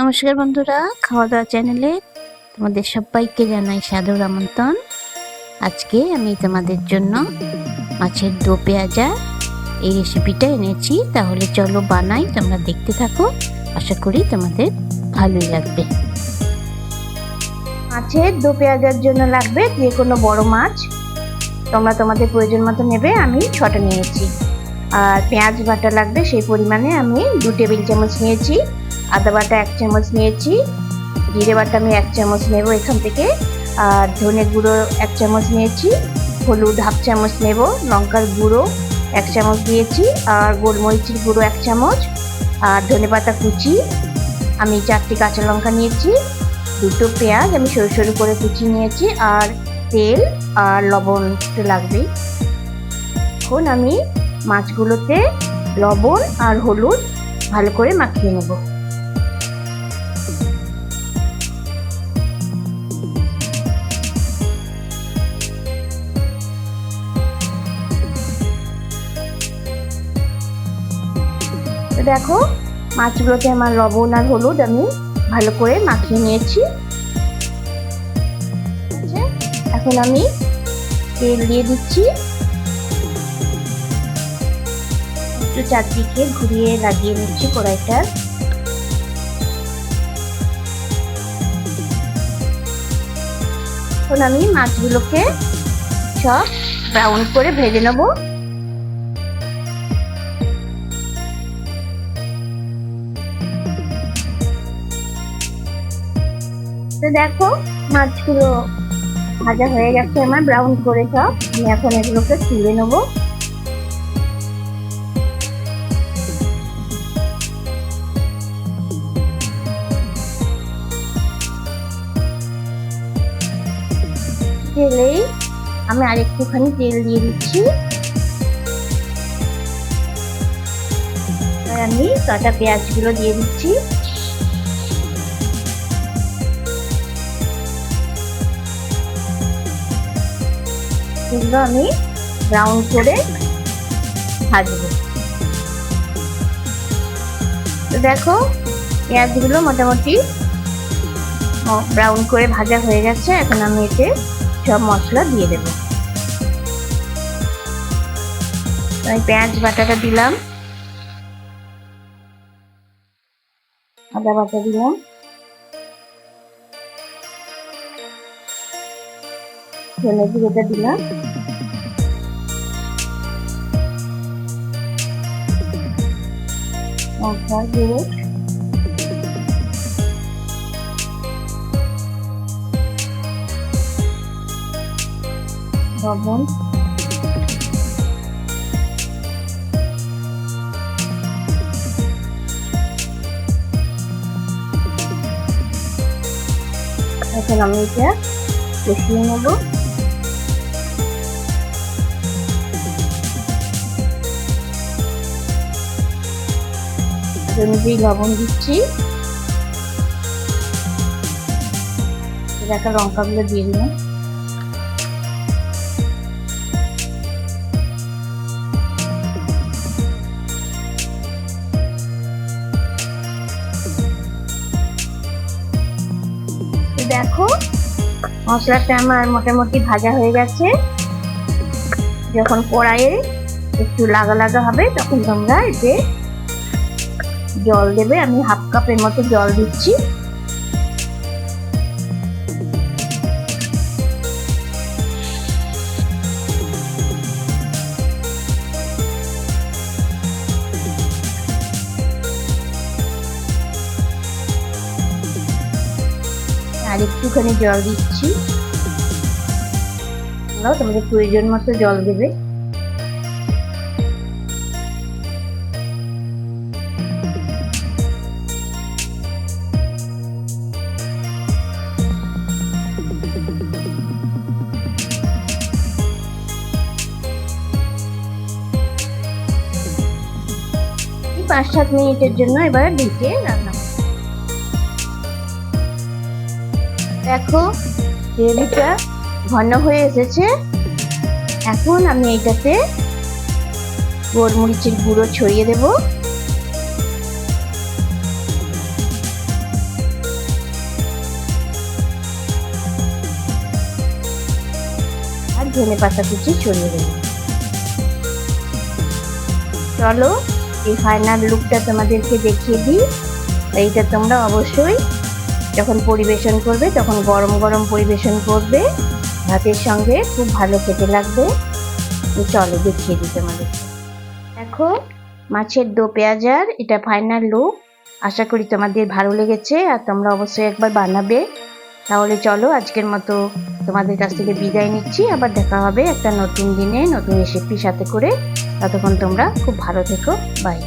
নমস্কার বন্ধুরা খাওয়া দাওয়া চ্যানেলে তোমাদের সবাইকে জানাই সাদর আমন্ত্রণ। আজকে আমি তোমাদের জন্য মাছের দো পেঁয়াজা এই রেসিপিটা এনেছি। তাহলে চলো বানাই, তোমরা দেখতে থাকো। আশা করি তোমাদের ভালোই লাগবে। মাছের দো পেঁয়াজার জন্য লাগবে যে কোনো বড় মাছ। তোমরা তোমাদের প্রয়োজন মতো নেবে, আমি ছটা নিয়েছি। আর পেঁয়াজ বাটা লাগবে, সেই পরিমাণে আমি দু টেবিল চামচ নিয়েছি। আদা বাটা এক চামচ নিয়েছি, জিরে বাটা আমি এক চামচ নেব এখান থেকে, আর ধনে গুঁড়ো এক চামচ নিয়েছি, হলুদ হাফ চামচ নেব, লঙ্কার গুঁড়ো এক চামচ দিয়েছি, আর গোলমরিচের গুঁড়ো এক চামচ, আর ধনে পাতা কুচি, আমি চারটি কাঁচা লঙ্কা নিয়েছি, দুটো পেঁয়াজ আমি সরু সরু করে কুচি নিয়েছি, আর তেল আর লবণ একটু লাগবে। এখন আমি মাছগুলোতে লবণ আর হলুদ ভালো করে মাখিয়ে নেব। তো দেখো মাছগুলোতে আমার লবণ আর হলুদ আমি ভালো করে মাখিয়ে নিয়েছি? এখন আমি তেল দিয়ে দিচ্ছি। একটু চারদিকে ঘুরিয়ে লাগিয়ে নিচ্ছি কড়াইটা। এখন আমি মাছগুলোকে সব ব্রাউন করে ভেজে নেব। তো দেখো, মাছগুলো ভাজা হয়ে গেছে আমার ব্রাউন করে সব। আমি এখন এগুলোকে তুলে নেব। তেলেই আমি আরেকটুখানি তেল দিয়ে দিচ্ছি। আমি কাটা পেঁয়াজগুলো দিয়ে দিচ্ছি। এগুলো আমি ব্রাউন করে ভাজবো। তো দেখো, পেঁয়াজগুলো মোটামুটি ব্রাউন করে ভাজা হয়ে গেছে। এখন আমি এতে সব মশলা দিয়ে দেবো। আমি পেঁয়াজ বাটাটা দিলাম। আদা বাটা দিলাম। ধনে জিরেটা দিলাম। লবণ। এখন আমি এটা কষিয়ে নেব। অনুযায়ী লবণ দিচ্ছি। দেখা লঙ্কাগুলো দিয়ে দিলাম। দেখো, মশলাটা আমার মোটামুটি ভাজা হয়ে গেছে। যখন কড়াইয়ে একটু লাগা লাগা হবে, তখন তোমরা এতে জল দেবে, আমি হাফ কাপের মতো জল দিচ্ছি। আর একটুখানি জল দিচ্ছি। তোমাদের প্রয়োজন মতো জল দেবে। পাঁচ সাত মিনিটের জন্য এবার ঢেকে রান্না দেখো, গ্রেভিটা ঘন হয়ে এসেছে। এখন আমি এটাতে গোলমরিচের গুঁড়ো ছড়িয়ে দেব। আর ধনে পাতা কুচি ছড়িয়ে দেব। চলো এই ফাইনাল লুকটা তোমাদেরকে দেখিয়ে দিই। এইটা তোমরা অবশ্যই যখন পরিবেশন করবে, তখন গরম গরম পরিবেশন করবে। ভাতের সঙ্গে খুব ভালো খেতে লাগবে। চলো দেখিয়ে দিই তোমাদের। দেখো, মাছের দো পেঁয়াজার এটা ফাইনাল লুক আশা করি তোমাদের ভালো লেগেছে আর তোমরা অবশ্যই একবার বানাবে। তাহলে চলো আজকের মতো তোমাদের কাছ থেকে বিদায় নিচ্ছি। আবার দেখা হবে একটা নতুন দিনে নতুন রেসিপির সাথে করে। ততক্ষণ তোমরা খুব ভালো থেকো বাই